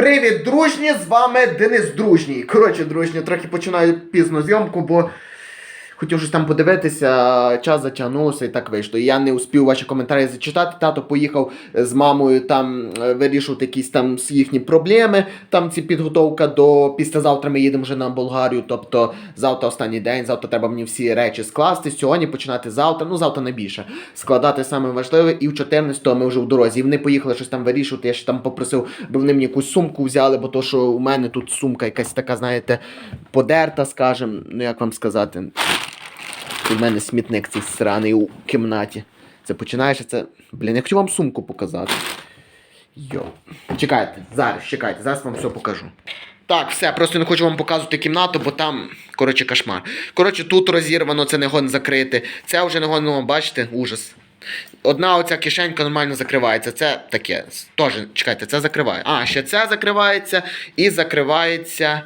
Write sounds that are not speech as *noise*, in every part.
Привіт, дружні! З вами Денис Дружній. Коротше, дружні, трохи починаю пізно зйомку, бо хотів щось там подивитися, час затягнувся і так вийшло. Я не успів ваші коментарі зачитати. Тато поїхав з мамою там е, вирішувати якісь там їхні проблеми. Там ці підготовка до післязавтра ми їдемо вже на Болгарію. Тобто завтра останній день, завтра треба мені всі речі скласти. Сьогодні починати завтра, ну завтра найбільше. Складати саме важливе, і в 14-го ми вже в дорозі. І вони поїхали щось там вирішувати. Я ще там попросив, бо вони мені якусь сумку взяли, бо то, що у мене тут сумка якась така, знаєте, подерта, скажем, ну як вам сказати. У мене смітник цей сраний у кімнаті. Це починаєш, це. Блін, я хотів вам сумку показати. Йо. Чекайте, зараз, чекайте, зараз вам все покажу. Так, все, просто не хочу вам показувати кімнату, бо там, коротше, кошмар. Коротше, тут розірвано, це не гон закрити. Це вже не гон, ну, бачите, ужас. Одна оця кишенька нормально закривається. Це таке. Теж, чекайте, це закриває. А, ще це закривається і закривається.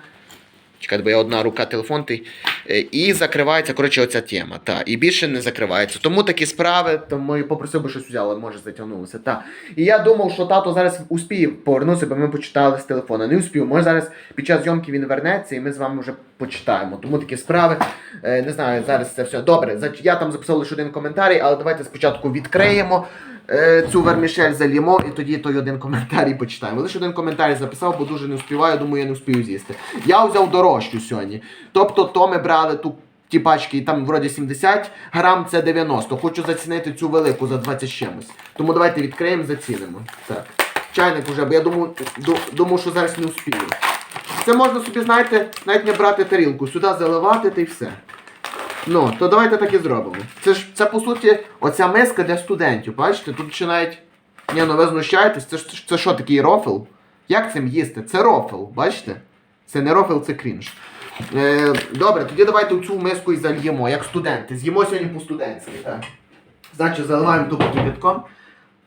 Чекайте, бо я одна рука телефон. Ти, Е, і закривається, коротше, оця тема. Та, і більше не закривається. Тому такі справи, тому я попросив би щось взяли, може затягнулося. Та. І я думав, що тато зараз успіє повернутися, бо ми почитали з телефона. Не успів. Може зараз під час зйомки він вернеться і ми з вами вже почитаємо. Тому такі справи. Е, не знаю, зараз це все. Добре, я там записав лише один коментарій, але давайте спочатку відкриємо. Е, Цю вермішель зальємо і тоді той один коментарій почитаємо. Лише один коментарій записав, бо дуже не успіваю, думаю, я не успію з'їсти. Я взяв дорожчу сьогодні. Тобто, то ми брали ту ті пачки, там вроді 70 грам, це 90. Хочу зацінити цю велику за 20 з чимось. Тому давайте відкриємо, зацінимо. Так. Чайник вже, бо я думаю, ду- думаю, що зараз не успію. Це можна собі, знаєте, навіть не брати тарілку, сюди заливати та й все. Ну, то давайте так і зробимо. Це ж це по суті оця миска для студентів. Бачите, тут ще навіть. Ні, ну ви знущаєтесь, це ж це що такий рофл? Як цим їсти? Це рофл, бачите? Це не рофл, це крінж. Е, добре, тоді давайте цю миску і зальємо, як студенти. З'їмо сьогодні по-студентськи, так. Значить, заливаємо тупо кипятком,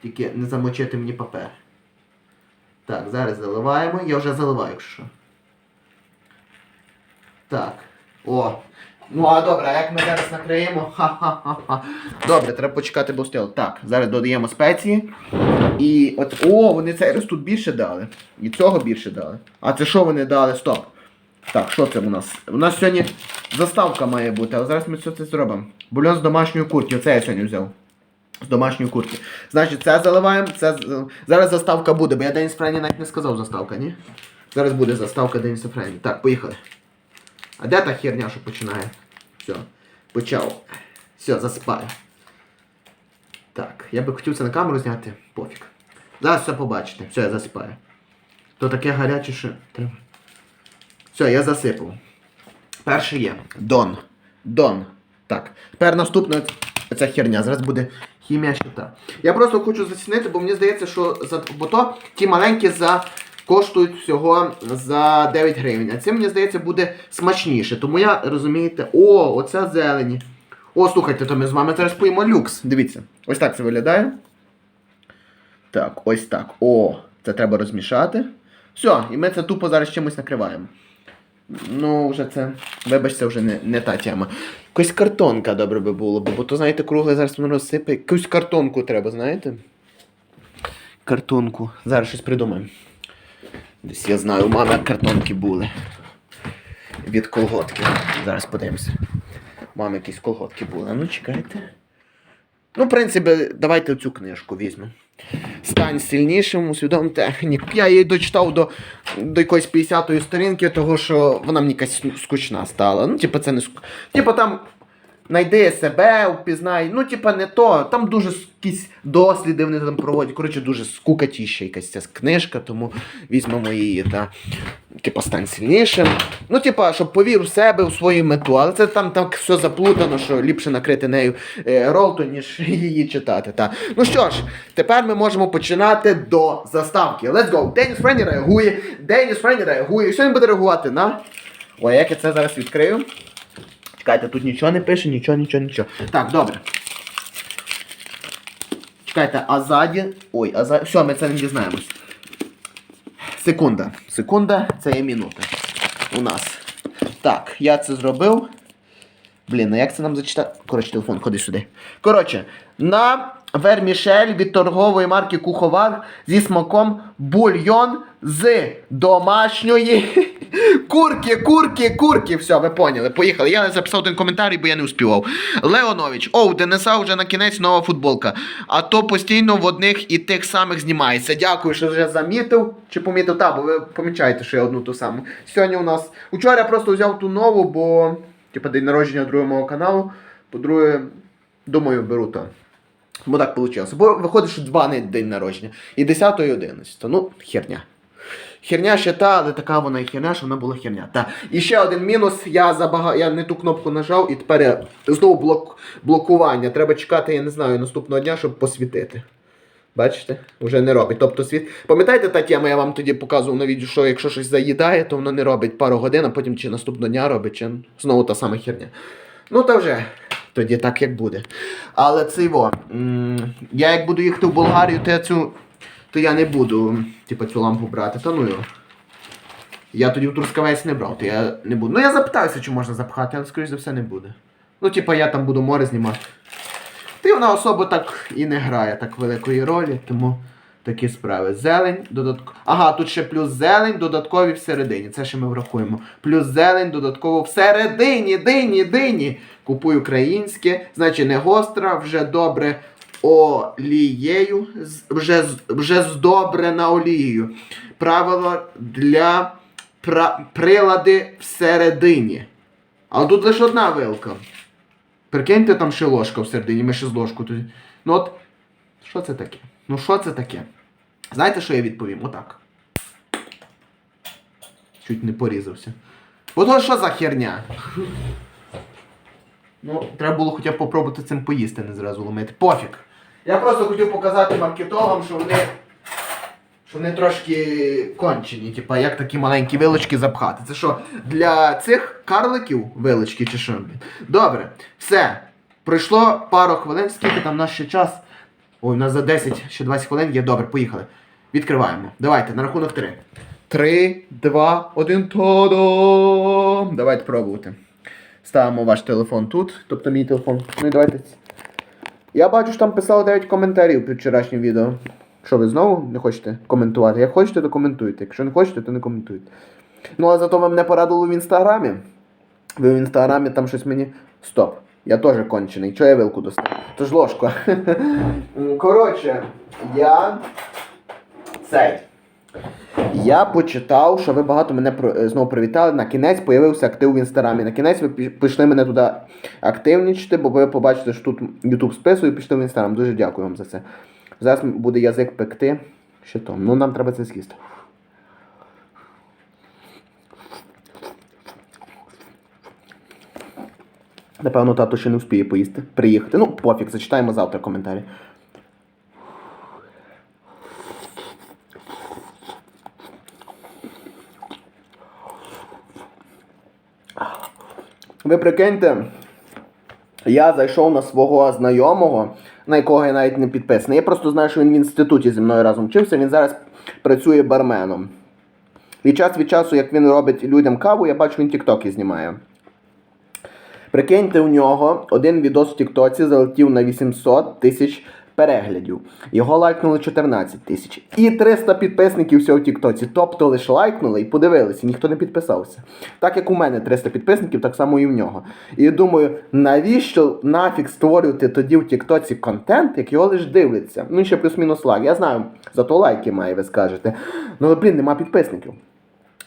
тільки не замочити мені папер. Так, зараз заливаємо. Я вже заливаю, якщо. що. Так. О. Ну а добре, а як ми зараз накриємо? Ха-ха-ха-ха. Добре, треба почекати, бо стіл. Так, зараз додаємо спеції. І от. О, вони цей раз тут більше дали. І цього більше дали. А це що вони дали? Стоп. Так, що це у нас? У нас сьогодні заставка має бути, але зараз ми все це зробимо. Бульон з домашньої курки. Оце я сьогодні взяв. З домашньої курки. Значить, це заливаємо, це зараз заставка буде, бо я Деніс Френі навіть не сказав заставка, ні? Зараз буде заставка Деніса Френі. Так, поїхали. А де та херня, що починає? Все, почав. Все, засипаю. Так, я би хотів це на камеру зняти, пофіг. Зараз все побачите. Все, я засипаю. То таке гаряче, що. Все, я засипав. Перше є. Дон. Дон. Так. Тепер наступна ця херня. Зараз буде хімія щита. Я просто хочу зацінити, бо мені здається, що за бо то ті маленькі за. Коштують всього за 9 гривень. А це, мені здається, буде смачніше. Тому я, розумієте, о, оця зелені. О, слухайте, то ми з вами зараз поїмо люкс. Дивіться. Ось так це виглядає. Так, ось так. О, це треба розмішати. Все, і ми це тупо зараз чимось накриваємо. Ну, вже це. Вибач, це вже не, не та тема. Якась картонка добре би було, бо, то, знаєте, кругле зараз воно розсипе. Якусь картонку треба, знаєте? Картонку. Зараз щось придумаємо. Десь я знаю, у мами картонки були. Від колготки. Зараз подивимося. У мами якісь колготки були. Ну, чекайте. Ну, в принципі, давайте цю книжку візьмемо. Стань сильнішим, усвідомте. Ні, Я її дочитав до, до якоїсь 50-ї сторінки, того що вона мені якась скучна стала. Ну, типу, це не ск... Типу там. Найди себе, впізнай. Ну, типа, не то. Там дуже якісь досліди вони там проводять. Коротше, дуже скукатіща якась ця книжка, тому візьмемо її та типа стань сильнішим. Ну, типа, щоб повір в себе, в свою мету. Але це там так все заплутано, що ліпше накрити нею е, ролту, ніж *laughs* її читати. Та. Ну що ж, тепер ми можемо починати до заставки. Let's go! Деніс Френі реагує, Деніс Френі реагує. Він буде реагувати на? Ой, як я це зараз відкрию? Чекайте, тут нічого не пише, нічого, нічого, нічого. Так, добре. Чекайте, а ззаді. Ой, а ззаді. Все, ми це не дізнаємось. Секунда. Секунда, це є минута. У нас. Так, я це зробив. Блін, а як це нам зачитати? Коротше, телефон, ходи сюди. Коротше, на вермішель від торгової марки Куховар зі смаком бульйон з домашньої курки, курки, курки. Все, ви поняли. Поїхали. Я записав один коментар, бо я не успівав. Леонович, о, у Дениса вже на кінець нова футболка. А то постійно в одних і тих самих знімається. Дякую, що вже замітив. Чи помітив? Та, бо ви помічаєте, що я одну ту саму. Сьогодні у нас. Учора я просто взяв ту нову, бо типа день народження другого мого каналу. По-друге, думаю, беру то. Бо так вийшло. Бо виходить, що два не день народження. І 10 і 11. Ну, херня. Херня ще та, але така вона і херня, що вона була херня. Та. І ще один мінус, я забага... я не ту кнопку нажав і тепер я... знову блок... блокування. Треба чекати, я не знаю, наступного дня, щоб посвітити. Бачите? Вже не робить. Тобто світ. Пам'ятаєте та тема, я вам тоді показував на відео, що якщо щось заїдає, то воно не робить пару годин, а потім чи наступного дня робить, чи знову та сама херня. Ну та вже. Тоді так як буде. Але це його. Я як буду їхати в Болгарію, то я цю. То я не буду, типу, цю лампу брати. Та ну його. Я тоді в Трускавець не брав, то я не буду. Ну я запитаюся, чи можна запхати, але скоріш за все не буде. Ну, типа, я там буду море знімати. Й вона особо так і не грає так великої ролі, тому такі справи. Зелень, додатково. Ага, тут ще плюс зелень, додаткові всередині. Це ще ми врахуємо. Плюс зелень, додатково всередині, дині, дині. Купуй українське, значить не гостра, вже добре олією, вже, вже здобрена олією. Правило для пра- прилади всередині. А тут лише одна вилка. Прикиньте, там ще ложка всередині, ми ще з ложку тоді. Ну от, що це таке? Ну що це таке? Знаєте, що я відповім? Отак. Чуть не порізався. Ото що за херня? Ну, треба було хоча б попробувати цим поїсти, не зразу ломити. Пофіг. Я просто хотів показати маркетологам, що вони. Що вони трошки кончені, типа як такі маленькі вилочки запхати. Це що, для цих карликів вилочки чи що? Добре, все. Пройшло пару хвилин, скільки там у нас ще час? Ой, у нас за 10, ще 20 хвилин є. Добре, поїхали. Відкриваємо. Давайте, на рахунок 3. 3, 2, 1, тодом. Давайте пробувати. Ставимо ваш телефон тут, тобто мій телефон. Ну і давайте. Я бачу, що там писали 9 коментарів під вчорашнім відео. Що ви знову не хочете коментувати? Як хочете, то коментуйте. Якщо не хочете, то не коментуйте. Ну, а зато ви мене порадили в інстаграмі. Ви в інстаграмі там щось мені. Стоп. Я теж кончений. Чого я вилку достав? То ж ложка. *laughs* Коротше, я. Цей. Я почитав, що ви багато мене е, знову привітали. На кінець появився актив в інстаграмі. На кінець ви пішли мене туди активнічити, бо ви побачите, що тут YouTube списує і пішли в інстаграм. Дуже дякую вам за це. Зараз буде язик пекти. Що то? Ну нам треба це з'їсти. Напевно, тато ще не вспіє поїсти. Приїхати. Ну, пофіг, зачитаємо завтра коментарі. Ви прикиньте, я зайшов на свого знайомого, на якого я навіть не підписаний. Я просто знаю, що він в інституті зі мною разом вчився, він зараз працює барменом. І час від часу, як він робить людям каву, я бачу, він тіктоки знімає. Прикиньте, у нього один відос в Тіктоці залетів на 800 тисяч переглядів. Його лайкнули 14 тисяч. І 300 підписників всього в Тіктоці. Тобто лише лайкнули і подивилися, ніхто не підписався. Так як у мене 300 підписників, так само і в нього. І думаю, навіщо нафіг створювати тоді в Тіктоці контент, як його лише дивляться? Ну ще плюс-мінус лайк. Я знаю, зато лайки має, ви скажете. Ну блін, нема підписників.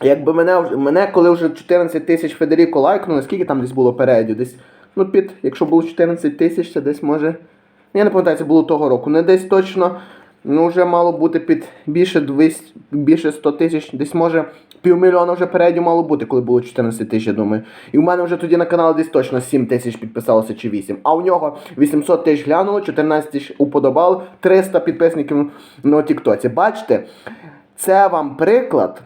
Якби мене, мене коли вже 14 тисяч Федеріко лайкнули, скільки там десь було передів? Десь, ну, під, якщо було 14 тисяч, це десь може. Я не пам'ятаю, це було того року. Не десь точно, ну вже мало бути під більше 200, більше 100 тисяч, десь може півмільйона вже передів мало бути, коли було 14 тисяч, я думаю. І в мене вже тоді на канал десь точно 7 тисяч підписалося чи 8. А у нього 800 тисяч глянуло, 14 тисяч уподобало, 300 підписників на Тіктоці. Бачите, це вам приклад.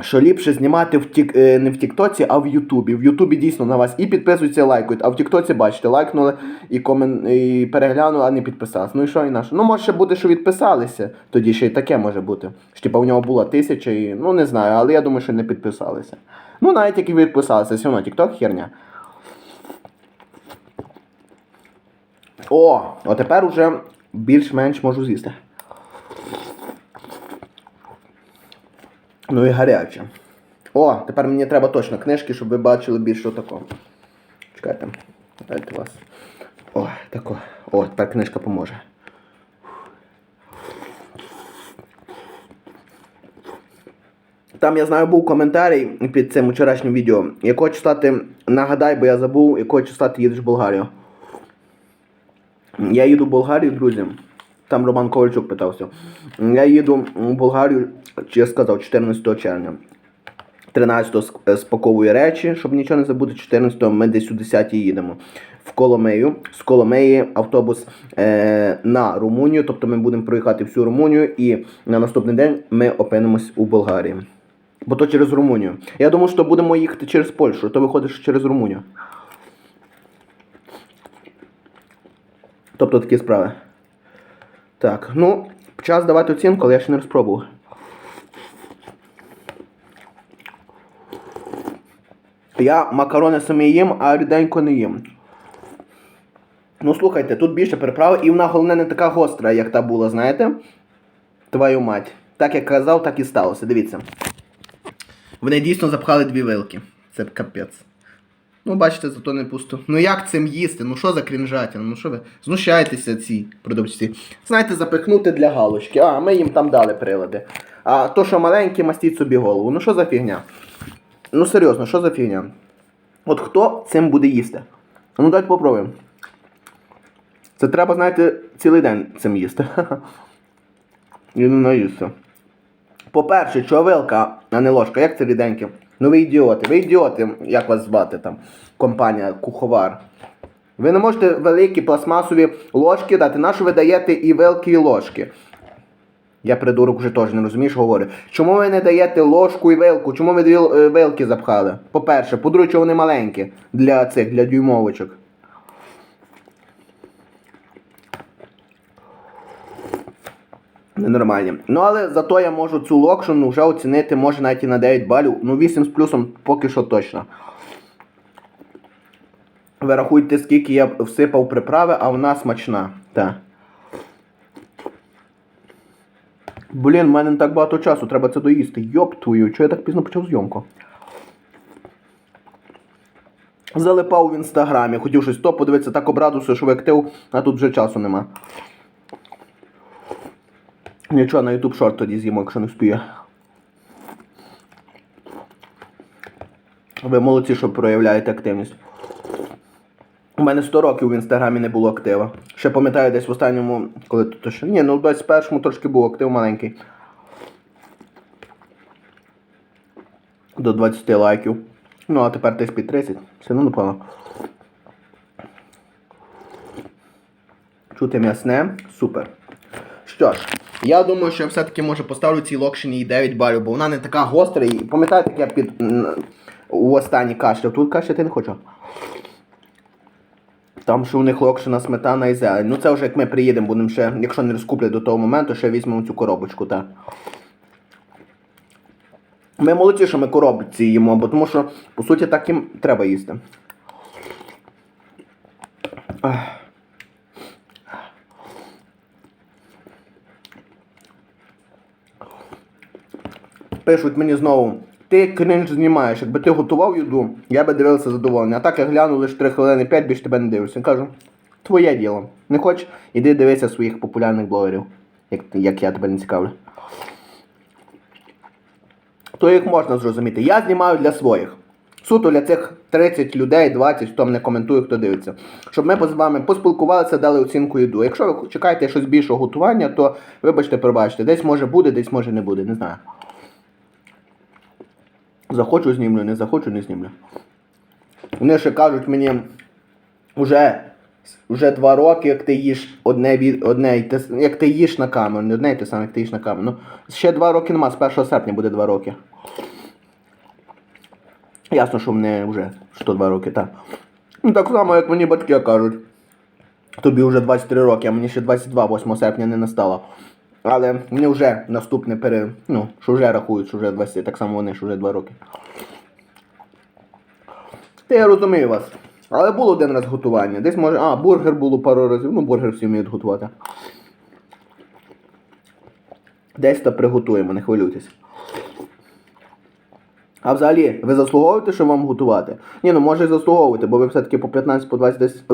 Що ліпше знімати в тік, е, не в Тіктоці, а в Ютубі. В Ютубі дійсно на вас і підписуються, і лайкають, а в Тіктоці, бачите, лайкнули і, комен... і переглянули, а не підписалися. Ну і що і наше? Ну, може бути, що відписалися. Тоді ще й таке може бути. Що типа у нього була тисяча і. Ну не знаю, але я думаю, що не підписалися. Ну, навіть як і відписалися, все одно Тікток херня. О, а тепер уже більш-менш можу з'їсти. Ну і гаряче. О, тепер мені треба точно книжки, щоб ви бачили більше такого. Чекайте. Дайте вас. О, тако. О, тепер книжка поможе. Там я знаю був коментарій під цим вчорашнім відео. Якого числа ти нагадай, бо я забув, якого числа ти їдеш в Болгарію. Я їду в Болгарію, друзі. Там Роман Ковальчук питався. Я їду в Болгарію, чи я сказав, 14 червня. 13-го ск- е, спаковую речі, щоб нічого не забути. 14-го ми десь у 10 їдемо в Коломею. З Коломеї автобус е, на Румунію, тобто ми будемо проїхати всю Румунію і на наступний день ми опинимось у Болгарії. Бо то через Румунію. Я думав, що будемо їхати через Польщу, то виходить, що через Румунію. Тобто такі справи. Так, ну, час давати оцінку, але я ще не розпробував. Я макарони самі їм, а ріденько не їм. Ну слухайте, тут більше приправ, і вона головне не така гостра, як та була, знаєте? Твою мать. Так як казав, так і сталося. Дивіться. Вони дійсно запхали дві вилки. Це капець. Ну, бачите, зато не пусто. Ну як цим їсти? Ну що за крінжатіна? Ну що ви? Знущаєтеся ці продавці. Знаєте, запихнути для галочки. А, ми їм там дали прилади. А то, що маленькі, мастіть собі голову. Ну що за фігня? Ну серйозно, що за фігня? От хто цим буде їсти? Ну давайте попробуємо. Це треба, знаєте, цілий день цим їсти. *laughs* І не наїсться. По-перше, чого вилка, а не ложка, як це ріденьке? Ну ви ідіоти, ви ідіоти, як вас звати там, компанія, куховар. Ви не можете великі пластмасові ложки дати, на що ви даєте і великі і ложки? Я придурок вже теж не розумієш, говорю. Чому ви не даєте ложку і вилку? Чому ви дві е, вилки запхали? По-перше, по-друге, вони маленькі для цих, для дюймовочок. Ненормальні. Ну але зато я можу цю локшину вже оцінити, може навіть і на 9 балів. Ну 8 з плюсом поки що точно. Ви рахуйте, скільки я всипав приправи, а вона смачна. Так. Блін, в мене не так багато часу, треба це доїсти. Йоп твою, чого я так пізно почав зйомку? Залипав в інстаграмі, хотів щось то подивитися, так обрадувався, що ви актив, а тут вже часу нема. Нічого, на YouTube шорт тоді з'їмо, якщо не вспіє. Ви молодці, що проявляєте активність. У мене 100 років в інстаграмі не було актива. Ще пам'ятаю десь в останньому, коли тут ще. Ні, ну в 21-му трошки був актив маленький. До 20 лайків. Ну, а тепер десь під 30. Все одно непогано. Чути м'ясне. Супер. Що ж, я думаю, що я все-таки може поставлю цій локшині і 9 балів, бо вона не така гостра. І пам'ятаєте, як я під у останній кашляв. Тут кашляти не хочу. Там що у них локшина, сметана і зелень. Ну це вже як ми приїдемо, будемо ще, якщо не розкуплять до того моменту, ще візьмемо цю коробочку, так. Ми молодці, що ми коробці їмо, бо тому що, по суті, так їм треба їсти. Ах. Пишуть мені знову, ти кринж знімаєш, якби ти готував їду, я би дивився задоволений. А так я гляну лише 3 хвилини 5, більше тебе не дивлюся. Кажу, твоє діло. Не хочеш? Іди дивися своїх популярних блогерів, як, як я тебе не цікавлю. То їх можна зрозуміти. Я знімаю для своїх. Суто для цих 30 людей, 20, хто мене коментує, хто дивиться. Щоб ми з вами поспілкувалися, дали оцінку їду. Якщо ви чекаєте щось більшого готування, то вибачте, пробачте. Десь може буде, десь може не буде, не знаю. Захочу знімлю, не захочу, не знімлю. Вони ще кажуть мені, уже, вже два роки, як ти їш одне від одне, як ти їш на камеру, не одне й те саме, як ти їш на камеру. Ну, ще два роки нема, з 1 серпня буде два роки. Ясно, що мене вже 102 роки, так. Ну так само, як мені батьки кажуть. Тобі вже 23 роки, а мені ще 22, 8 серпня не настало. Але вони вже наступне пере. Ну, що вже рахують, що вже 20, так само вони, що вже 2 роки. Та я розумію вас. Але було один раз готування. Десь може. А, бургер було пару разів. Ну, бургер всі вміють готувати. Десь то приготуємо, не хвилюйтесь. А взагалі, ви заслуговуєте, що вам готувати? Ні, ну може і заслуговуєте, бо ви все-таки по 15 по 20 десь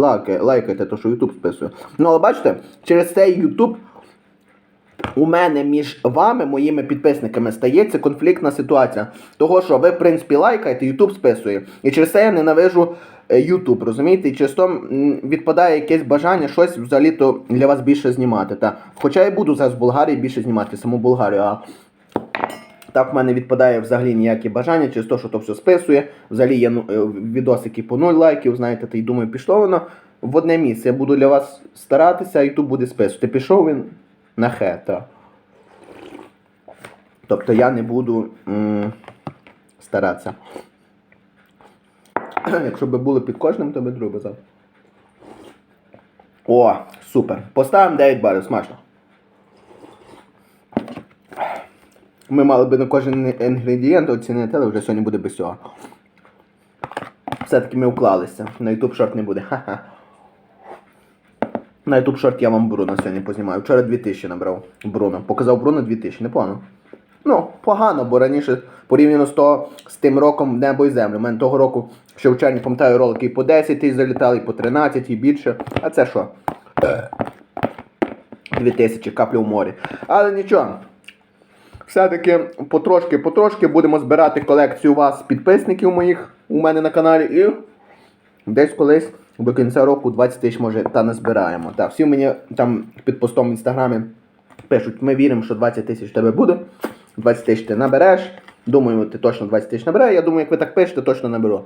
лайкаєте, то що YouTube списує. Ну але бачите, через цей YouTube у мене між вами, моїми підписниками, стається конфліктна ситуація. Того, що ви, в принципі, лайкаєте, YouTube списує. І через це я ненавижу е, YouTube, розумієте? І через то відпадає якесь бажання щось взагалі-то для вас більше знімати. Та. Хоча я буду зараз в Болгарії більше знімати, саму Болгарію, а так в мене відпадає взагалі ніякі бажання через те, що то все списує. Взагалі є ну, е, відосики по 0 лайків, знаєте, та й думаю, пішло воно в одне місце. Я буду для вас старатися, а YouTube буде списувати. Пішов він на хета. Тобто я не буду м- старатися. *clears throat* Якщо би були під кожним, то би другий взяв. О, супер. Поставимо 9 балів, смачно. Ми мали би на кожен інгредієнт оцінити, але вже сьогодні буде без цього. Все-таки ми уклалися. На YouTube шорт не буде. Ха-ха. На YouTube шорт я вам Бруно сьогодні познімаю. Вчора 2000 набрав Бруно. Показав Бруно 2000, непогано. Ну, погано, бо раніше порівняно з, того, з тим роком небо і землю. У мене того року ще в червні пам'ятаю ролики і по 10 тисяч залітали, і по 13, і більше. А це що? 2000 каплі в морі. Але нічого. Все-таки потрошки, потрошки будемо збирати колекцію вас, підписників моїх у мене на каналі. І десь колись до кінця року 20 тисяч може та не збираємо. Так, всі мені там під постом в інстаграмі пишуть, ми віримо, що 20 тисяч в тебе буде. 20 тисяч ти набереш. Думаю, ти точно 20 тисяч набереш. Я думаю, як ви так пишете, точно наберу.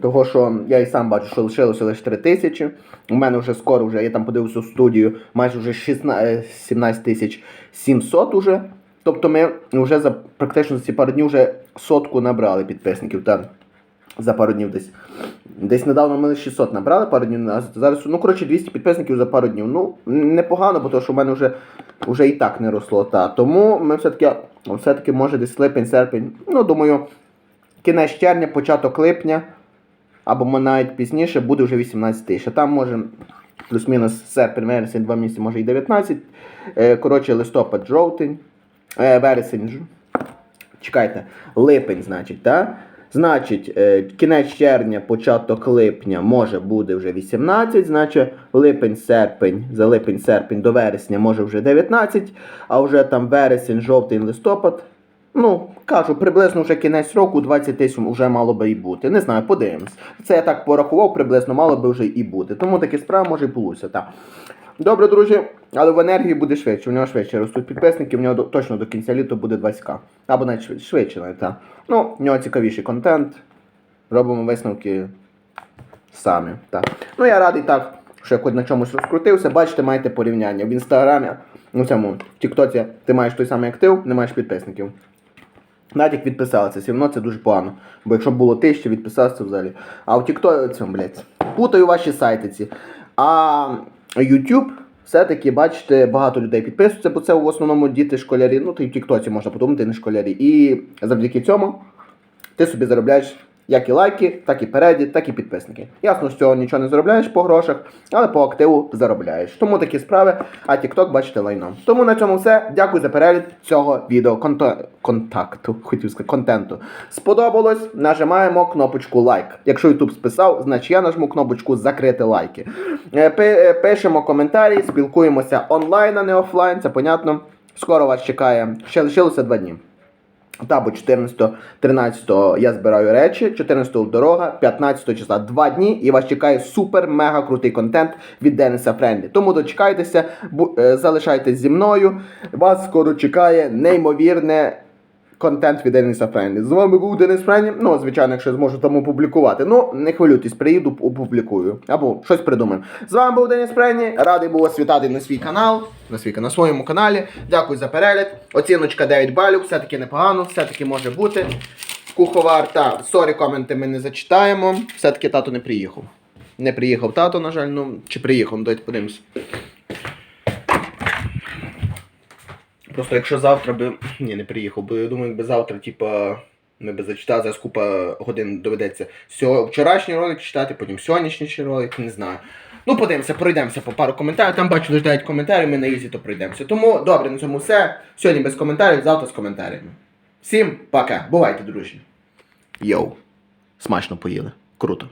Того, що я і сам бачу, що лишилося лише 3 тисячі. У мене вже скоро, вже, я там подивився в студію, майже вже 16, е, 17 тисяч 700 уже. Тобто ми вже за практично за ці пару днів вже сотку набрали підписників. Так, за пару днів десь. Десь недавно ми 600 набрали пару днів назад. Зараз, ну коротше, 200 підписників за пару днів. Ну, непогано, бо то, що в мене вже, вже і так не росло. Та. Тому ми все-таки, все-таки може десь липень, серпень. Ну, думаю, кінець червня, початок липня, або навіть пізніше буде вже 18 тисяч. А там може плюс-мінус серпень, вересень, два місяці, може і 19. Е, Коротше, листопад, жовтень, е, вересень. Чекайте, липень, значить, так? Значить, е, кінець червня, початок липня може буде вже 18, значить липень, серпень, за липень, серпень до вересня може вже 19, а вже там вересень, жовтень, листопад. Ну, кажу, приблизно вже кінець року 20 тисяч вже мало би і бути. Не знаю, подивимось. Це я так порахував, приблизно мало би вже і бути. Тому такі справи може і получиться. Так. Добре, друзі, але в енергії буде швидше. У нього швидше ростуть підписники, в нього точно до кінця літа буде 20к. Або навіть швидше, швидше навіть, так. Ну, в нього цікавіший контент. Робимо висновки самі. Так. Ну я радий так, що я хоч на чомусь розкрутився. Бачите, маєте порівняння. В інстаграмі, ну цьому, в Тіктоці ти маєш той самий актив, не маєш підписників. Навіть як відписалися, все одно це дуже погано. Бо якщо б було тисяча, відписався взагалі. А в Тіктоці, блядь, путаю ваші сайти ці. А YouTube, все-таки, бачите, багато людей підписуються, бо це в основному діти школярі. Ну, ти в Тіктоці можна подумати, не школярі. І завдяки цьому ти собі заробляєш як і лайки, так і переді, так і підписники. Ясно, що цього нічого не заробляєш по грошах, але по активу заробляєш. Тому такі справи, а TikTok бачите лайно. Тому на цьому все. Дякую за перегляд цього відео конта- контакту, хотів сказати, контенту. Сподобалось? Нажимаємо кнопочку лайк. Якщо YouTube списав, значить я нажму кнопочку закрити лайки. Е, е, Пишемо коментарі, спілкуємося онлайн, а не офлайн, це понятно. Скоро вас чекає. Ще лишилося два дні. Та, бо 14-13 я збираю речі, 14 дорога, 15 числа два дні, і вас чекає супер мега крутий контент від Дениса Френдлі. Тому дочекайтеся, е, залишайтесь зі мною. Вас скоро чекає неймовірне контент від Дениса Френдлі. З вами був Денис Френдлі. Ну, звичайно, якщо зможу там опублікувати. Ну, не хвилюйтесь, приїду, опублікую. Або щось придумаю. З вами був Деніс Френдлі. Радий був вас вітати на свій канал, на свій на своєму каналі. Дякую за перегляд. Оціночка 9 балів, все-таки непогано, все-таки може бути. Куховар, та сорі, коменти ми не зачитаємо. Все-таки тато не приїхав. Не приїхав тато, на жаль, ну чи приїхав, ну, давайте подивимось. Просто якщо завтра би. *clears throat* Ні, не приїхав, бо я думаю, якби завтра, типа, Ми би зачитали, зараз купа годин доведеться сьо... вчорашній ролик читати, потім сьогоднішній ролик, не знаю. Ну, подивимося, пройдемося по пару коментарів. Там бачу, лише 9 коментарів, ми на ізі то пройдемося. Тому добре, на цьому все. Сьогодні без коментарів, завтра з коментарями. Всім пока. Бувайте, дружні. Йоу. Смачно поїли. Круто.